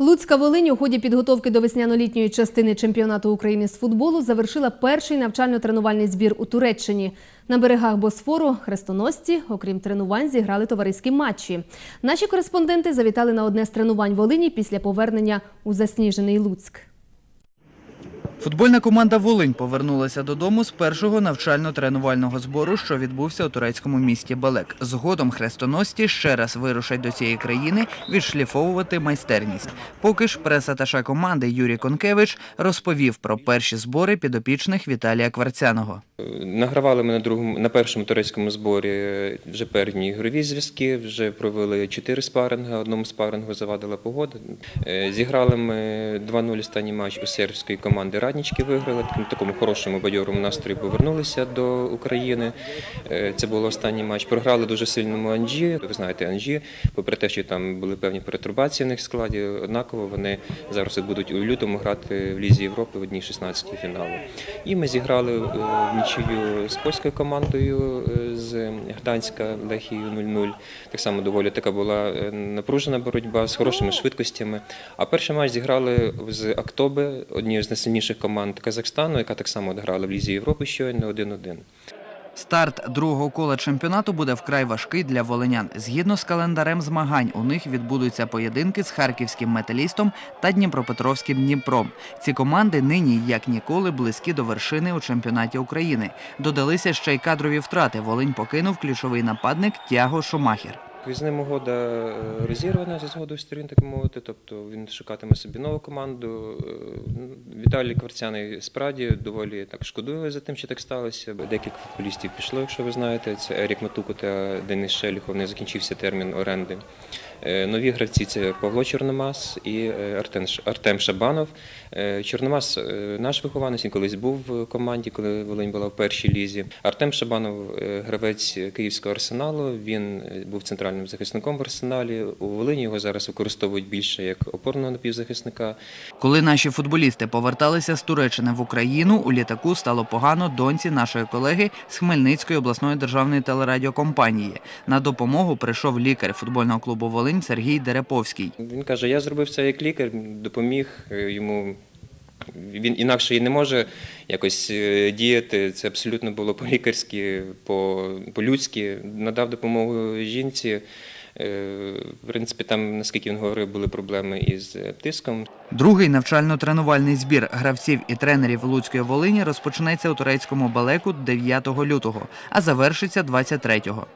Луцька Волинь у ході підготовки до весняно-літньої частини чемпіонату України з футболу завершила перший навчально-тренувальний збір у Туреччині. На берегах Босфору хрестоносці, окрім тренувань, зіграли товариські матчі. Наші кореспонденти завітали на одне з тренувань Волині після повернення у засніжений Луцьк. Футбольна команда Волинь повернулася додому з першого навчально-тренувального збору, що відбувся у турецькому місті Балек. Згодом хрестоносці ще раз вирушать до цієї країни відшліфовувати майстерність. Поки ж прес-аташе команди Юрій Конкевич розповів про перші збори підопічних Віталія Кварцяного. Награвали ми на другому на першому турецькому зборі е, вже певні ігрові зв'язки. Вже провели чотири спаринги. Одному спарингу завадила погода. Е, Зіграли ми 2-0 останній матч у сербської команди Раднічки. Виграли таким такому хорошому бадьорому настрої. Повернулися до України. Е, Це був останній матч. Програли дуже сильному Анжі. Ви знаєте, Анжі, попри те, що там були певні перетурбації в них складі, однаково вони зараз будуть у лютому грати в Лізі Європи в одній 16 фіналу. І ми зіграли е, в нічию з польською командою е, з Гданська Лехією 0-0. Так само доволі така була напружена боротьба з хорошими швидкостями. А перший матч зіграли з Актоби, однією з найсильніших команд Казахстану, яка так само грала в Лізі Європи щойно 1-1. Старт другого кола чемпіонату буде вкрай важкий для волинян. Згідно з календарем змагань, у них відбудуться поєдинки з харківським металістом та Дніпропетровським Дніпром. Ці команди нині як ніколи близькі до вершини у чемпіонаті України. Додалися ще й кадрові втрати. Волинь покинув ключовий нападник Тяго Шумахер. З угода е, розірвана зі згодою сторін, так мовити. Тобто він шукатиме собі нову команду. Е, Віталій Кварцяний справді доволі так шкодує за тим, що так сталося. Декілька футболістів пішло, якщо ви знаєте. Це Ерік Матуко та Денис Шеліхов. Не закінчився термін оренди. Е, Нові гравці це Павло Чорномас і е, Артем, Шабанов. Е, Чорномас наш вихованець, він колись був в команді, коли Волинь була в першій лізі. Артем Шабанов, гравець Київського арсеналу. Він був центральним захисником в арсеналі. У Волині його зараз використовують більше як опорного напівзахисника. Коли наші футболісти поверталися з Туреччини в Україну, у літаку стало погано доньці нашої колеги з Хмельницької обласної державної телерадіокомпанії. На допомогу прийшов лікар футбольного клубу Волинь Сергій Дереповський. Він каже: я зробив це як лікар, допоміг е, йому. Він інакше і не може якось е, діяти. Це абсолютно було по-лікарськи, по- по-людськи. Надав допомогу жінці. Е, В принципі, там, наскільки він говорив, були проблеми із тиском. Другий навчально-тренувальний збір гравців і тренерів Луцької Волині розпочнеться у турецькому балеку 9 лютого, а завершиться 23-го.